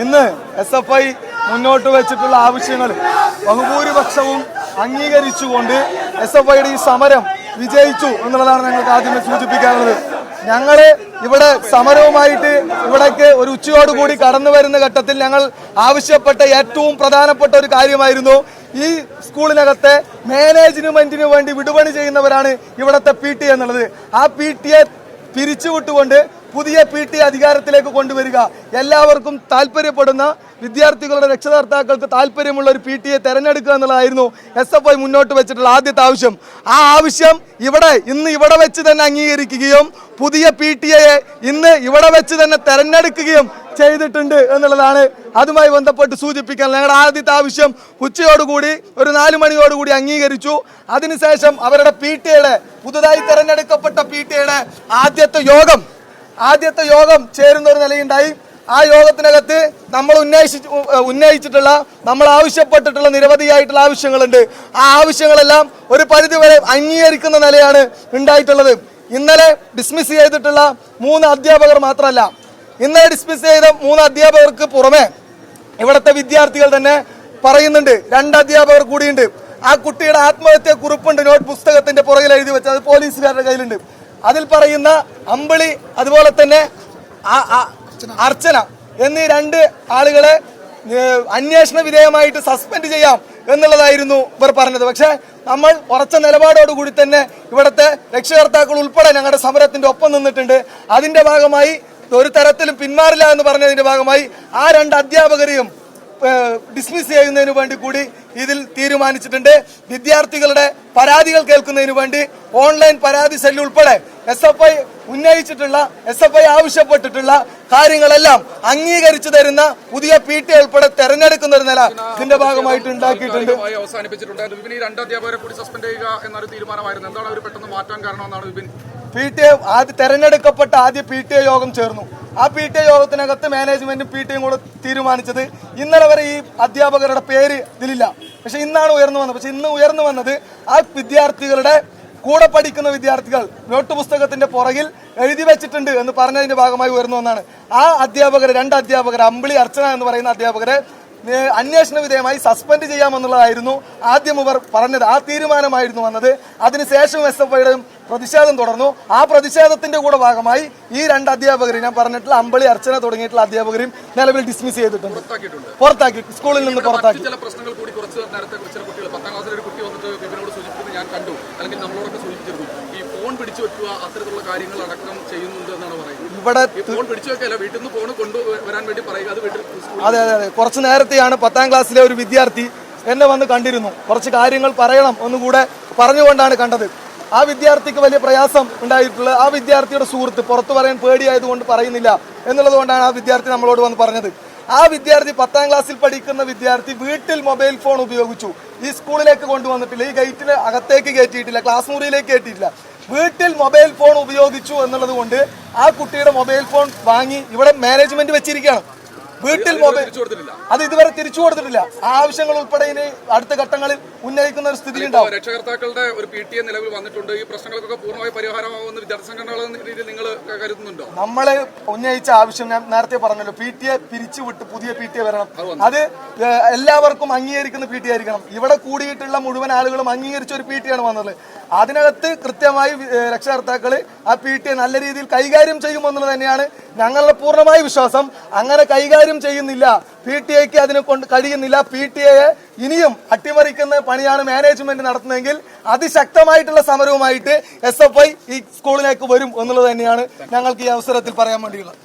ഇന്ന് S F I മുന്നോട്ട് വെച്ചിട്ടുള്ള ആവശ്യങ്ങൾ ബഹുഭൂരിപക്ഷവും അംഗീകരിച്ചുകൊണ്ട് എസ് എഫ് ഐയുടെ ഈ സമരം വിജയിച്ചു എന്നുള്ളതാണ് ഞങ്ങൾക്ക് ആദ്യമേ സൂചിപ്പിക്കാനുള്ളത്. ഞങ്ങൾ ഇവിടെ സമരവുമായിട്ട് ഇവിടേക്ക് ഒരു ഉച്ചയോടുകൂടി കടന്നു വരുന്ന ഘട്ടത്തിൽ ഞങ്ങൾ ആവശ്യപ്പെട്ട ഏറ്റവും പ്രധാനപ്പെട്ട ഒരു കാര്യമായിരുന്നു ഈ സ്കൂളിനകത്തെ മാനേജ്മെന്റിന് വേണ്ടി വിടുപണി ചെയ്യുന്നവരാണ് ഇവിടത്തെ പി എന്നുള്ളത്. ആ പി ടിയെ പിരിച്ചുവിട്ടുകൊണ്ട് പുതിയ പി ടി അധികാരത്തിലേക്ക് കൊണ്ടുവരിക. എല്ലാവർക്കും താല്പര്യപ്പെടുന്ന വിദ്യാർത്ഥികളുടെ രക്ഷകർത്താക്കൾക്ക് താല്പര്യമുള്ള ഒരു പി ടിയെ തെരഞ്ഞെടുക്കുക എന്നുള്ളതായിരുന്നു എസ് എഫ് ഐ മുന്നോട്ട് വെച്ചിട്ടുള്ള ആദ്യത്തെ ആവശ്യം. ആ ആവശ്യം ഇവിടെ ഇന്ന് ഇവിടെ വെച്ച് തന്നെ അംഗീകരിക്കുകയും പുതിയ പി ടി എയെ ഇന്ന് ഇവിടെ വെച്ച് തന്നെ തെരഞ്ഞെടുക്കുകയും ചെയ്തിട്ടുണ്ട് എന്നുള്ളതാണ് അതുമായി ബന്ധപ്പെട്ട് സൂചിപ്പിക്കാൻ ഞങ്ങളുടെ ആദ്യത്തെ ആവശ്യം. ഉച്ചയോടുകൂടി ഒരു നാലു മണിയോടുകൂടി അംഗീകരിച്ചു. അതിനുശേഷം അവരുടെ പി ടി പുതുതായി തെരഞ്ഞെടുക്കപ്പെട്ട പി ടി ആദ്യത്തെ യോഗം ആദ്യത്തെ യോഗം ചേരുന്ന ഒരു നിലയുണ്ടായി. ആ യോഗത്തിനകത്ത് നമ്മൾ ഉന്നയിച്ച് ഉന്നയിച്ചിട്ടുള്ള നമ്മൾ ആവശ്യപ്പെട്ടിട്ടുള്ള നിരവധിയായിട്ടുള്ള ആവശ്യങ്ങളുണ്ട്. ആ ആവശ്യങ്ങളെല്ലാം ഒരു പരിധിവരെ അംഗീകരിക്കുന്ന നിലയാണ് ഉണ്ടായിട്ടുള്ളത്. ഇന്നലെ ഡിസ്മിസ് ചെയ്തിട്ടുള്ള മൂന്ന് അധ്യാപകർ മാത്രമല്ല ഇന്നലെ ഡിസ്മിസ് ചെയ്ത മൂന്ന് അധ്യാപകർക്ക് പുറമെ ഇവിടുത്തെ വിദ്യാർത്ഥികൾ തന്നെ പറയുന്നുണ്ട്. രണ്ട് അധ്യാപകർ കൂടിയുണ്ട്. ആ കുട്ടിയുടെ ആത്മഹത്യ കുറിപ്പുണ്ട് നോട്ട് പുസ്തകത്തിന്റെ പുറകിൽ എഴുതി വെച്ചത് അത് പോലീസുകാരുടെ കയ്യിലുണ്ട്. അതിൽ പറയുന്ന അമ്പിളി അതുപോലെ തന്നെ അർച്ചന എന്നീ രണ്ട് ആളുകളെ അന്വേഷണ വിധേയമായിട്ട് സസ്പെൻഡ് ചെയ്യാം എന്നുള്ളതായിരുന്നു ഇവർ പറഞ്ഞത്. പക്ഷെ നമ്മൾ ഉറച്ച നിലപാടോടുകൂടി തന്നെ ഇവിടുത്തെ രക്ഷകർത്താക്കൾ ഉൾപ്പെടെ ഞങ്ങളുടെ സമരത്തിന്റെ ഒപ്പം നിന്നിട്ടുണ്ട്. അതിന്റെ ഭാഗമായി ഒരു തരത്തിലും പിന്മാറില്ല എന്ന് പറഞ്ഞതിന്റെ ഭാഗമായി ആ രണ്ട് അധ്യാപകരെയും ഡിസ്മിസ് ചെയ്യുന്നതിന് വേണ്ടി കൂടി ഇതിൽ തീരുമാനിച്ചിട്ടുണ്ട്. വിദ്യാർത്ഥികളുടെ പരാതികൾ കേൾക്കുന്നതിന് വേണ്ടി ഓൺലൈൻ പരാതി സെല്ല് ഉൾപ്പെടെ എസ് എഫ് ഐ ഉന്നയിച്ചിട്ടുള്ള എസ് എഫ് ഐ ആവശ്യപ്പെട്ടിട്ടുള്ള കാര്യങ്ങളെല്ലാം അംഗീകരിച്ചു തരുന്ന പുതിയ പി ടി ഉൾപ്പെടെ തെരഞ്ഞെടുക്കുന്ന ഒരു നില ഇതിന്റെ ഭാഗമായിട്ട് ഉണ്ടാക്കിയിട്ടുണ്ട്. വിപിൻ രണ്ട് അധ്യാപകരെ കൂടി സസ്പെൻഡ് ചെയ്യുക എന്നൊരു തീരുമാനമായിരുന്നു. എന്താണ് അവർ പെട്ടെന്ന് മാറ്റാൻ കാരണമെന്നാണ് വിപിൻ? പി ടി എ ആദ്യ തെരഞ്ഞെടുക്കപ്പെട്ട ആദ്യ പി ടി എ യോഗം ചേർന്നു. ആ പി ടി എ യോഗത്തിനകത്ത് മാനേജ്മെന്റും പി ടി കൂടെ തീരുമാനിച്ചത് ഇന്നലെ വരെ ഈ അധ്യാപകരുടെ പേര് ഇതിലില്ല. പക്ഷെ ഇന്നാണ് ഉയർന്നു വന്നത്. പക്ഷെ ഇന്ന് ഉയർന്നു വന്നത് ആ വിദ്യാർത്ഥികളുടെ കൂടെ പഠിക്കുന്ന വിദ്യാർത്ഥികൾ നോട്ട് പുസ്തകത്തിന്റെ പുറകിൽ എഴുതി വെച്ചിട്ടുണ്ട് എന്ന് പറഞ്ഞതിന്റെ ഭാഗമായി ഉയർന്നു വന്നാണ്. ആ അധ്യാപകരെ രണ്ട് അധ്യാപകർ അമ്പിളി അർച്ചന എന്ന് പറയുന്ന അധ്യാപകരെ അന്വേഷണ വിധേയമായി സസ്പെൻഡ് ചെയ്യാമെന്നുള്ളതായിരുന്നു ആദ്യം ഇവർ പറഞ്ഞത്. ആ തീരുമാനമായിരുന്നു വന്നത്. അതിനുശേഷം എസ് എഫ് ഐയുടെ പ്രതിഷേധം തുടർന്നു. ആ പ്രതിഷേധത്തിന്റെ കൂടെ ഭാഗമായി ഈ രണ്ട് അധ്യാപകരെയും ഞാൻ പറഞ്ഞിട്ടുള്ള അമ്പളി അർച്ചന തുടങ്ങിയിട്ടുള്ള അധ്യാപകരെയും നിലവിൽ ഡിസ്മിസ് ചെയ്തിട്ടുണ്ട്. പുറത്താക്കി സ്കൂളിൽ നിന്ന് പുറത്താക്കി. ചില പ്രശ്നങ്ങൾ കൂടി കുറച്ച് നേരത്തെ ചില കുട്ടികൾ പത്താം ക്ലാസ്സിലെ ഒരു കുട്ടി വന്നിട്ട് വിപിനോട് സൂചിപ്പിക്കുന്നത് ഞാൻ കണ്ടു. അല്ലെങ്കിൽ നമ്മളോടൊക്കെ സൂചിപ്പിച്ചിരുന്നു. ഈ ഫോൺ പിടിച്ചു വെക്കുക അത്തരത്തിലുള്ള കാര്യങ്ങൾ അടക്കം ചെയ്യുന്നുണ്ട് എന്നാണ് പറയുന്നത്. ഇവിടെ ഫോൺ പിടിച്ചു വെക്കല്ല വീട്ടിൽ നിന്ന് ഫോൺ കൊണ്ടുവരാൻ വേണ്ടി പറയുക അത് വീട്ടിൽ അതെ അതെ അതെ. കുറച്ച് നേരത്തെയാണ് പത്താം ക്ലാസ്സിലെ ഒരു വിദ്യാർത്ഥി എന്നെ വന്ന് കണ്ടിരുന്നു. കുറച്ച് കാര്യങ്ങൾ പറയണം ഒന്നുകൂടെ പറഞ്ഞുകൊണ്ടാണ് കണ്ടത്. ആ വിദ്യാർത്ഥിക്ക് വലിയ പ്രയാസം ഉണ്ടായിട്ടുള്ളത്. ആ വിദ്യാർത്ഥിയുടെ സുഹൃത്ത് പുറത്തു പറയാൻ പേടിയായതുകൊണ്ട് പറയുന്നില്ല എന്നുള്ളത് കൊണ്ടാണ് ആ വിദ്യാർത്ഥി നമ്മളോട് വന്ന് പറഞ്ഞത്. ആ വിദ്യാർത്ഥി പത്താം ക്ലാസ്സിൽ പഠിക്കുന്ന വിദ്യാർത്ഥി വീട്ടിൽ മൊബൈൽ ഫോൺ ഉപയോഗിച്ചു. ഈ സ്കൂളിലേക്ക് കൊണ്ടുവന്നിട്ടില്ല. ഈ ഗേറ്റിൽ അകത്തേക്ക് കയറ്റിയിട്ടില്ല. ക്ലാസ് മുറിയിലേക്ക് കയറ്റിയിട്ടില്ല. വീട്ടിൽ മൊബൈൽ ഫോൺ ഉപയോഗിച്ചു എന്നുള്ളത് കൊണ്ട് ആ കുട്ടിയുടെ മൊബൈൽ ഫോൺ വാങ്ങി ഇവിടെ മാനേജ്മെന്റ് വെച്ചിരിക്കുകയാണ്. വീട്ടിൽ മൊബൈൽ അത് ഇതുവരെ തിരിച്ചു കൊടുത്തിട്ടില്ല. ആവശ്യങ്ങൾ ഉൾപ്പെടെ ഇനി അടുത്ത ഘട്ടങ്ങളിൽ ഉന്നയിക്കുന്ന ഒരു സ്ഥിതി ഉണ്ടാവും. രക്ഷകർത്താക്കളുടെ ഒരു പി ടി എ നിലവിൽ വന്നിട്ടുണ്ട്. ഈ പ്രശ്നങ്ങൾക്കൊക്കെ പൂർണമായി പരിഹാരമാവുന്ന വിദ്യാർത്ഥി സംഘടനകൾ എന്ന രീതിയിൽ നിങ്ങൾ കരുതുന്നുണ്ടോ? നമ്മൾ ഉന്നയിച്ച ആവശ്യം ഞാൻ നേരത്തെ പറഞ്ഞല്ലോ. പി ടി എ പിരിച്ചുവിട്ട് പുതിയ പി ടി എ വരണം. അത് എല്ലാവർക്കും അംഗീകരിക്കുന്ന പി ടി ആയിരിക്കണം. ഇവിടെ കൂടിയിട്ടുള്ള മുഴുവൻ ആളുകളും അംഗീകരിച്ച ഒരു പി ടി ആണ് വന്നത്. അതിനകത്ത് കൃത്യമായി രക്ഷകർത്താക്കൾ രക്ഷകർത്താക്കൾ ആ പി ടി എ നല്ല രീതിയിൽ കൈകാര്യം ചെയ്യുമെന്നുള്ളത് തന്നെയാണ് ഞങ്ങളുടെ പൂർണമായ വിശ്വാസം അങ്ങനെ കൈകാര്യം ചെയ്യുന്നില്ല. പി ടി എക്ക് അതിനെ കൊണ്ട് കഴിയുന്നില്ല. പി ടി എയെ ഇനിയും അട്ടിമറിക്കുന്ന പണിയാണ് മാനേജ്മെന്റ് നടത്തുന്നതെങ്കിൽ അതിശക്തമായിട്ടുള്ള സമരവുമായിട്ട് എസ് എഫ് ഐ ഈ സ്കൂളിലേക്ക് വരും എന്നുള്ളത് തന്നെയാണ് ഞങ്ങൾക്ക് ഈ അവസരത്തിൽ പറയാൻ വേണ്ടിയുള്ളത്.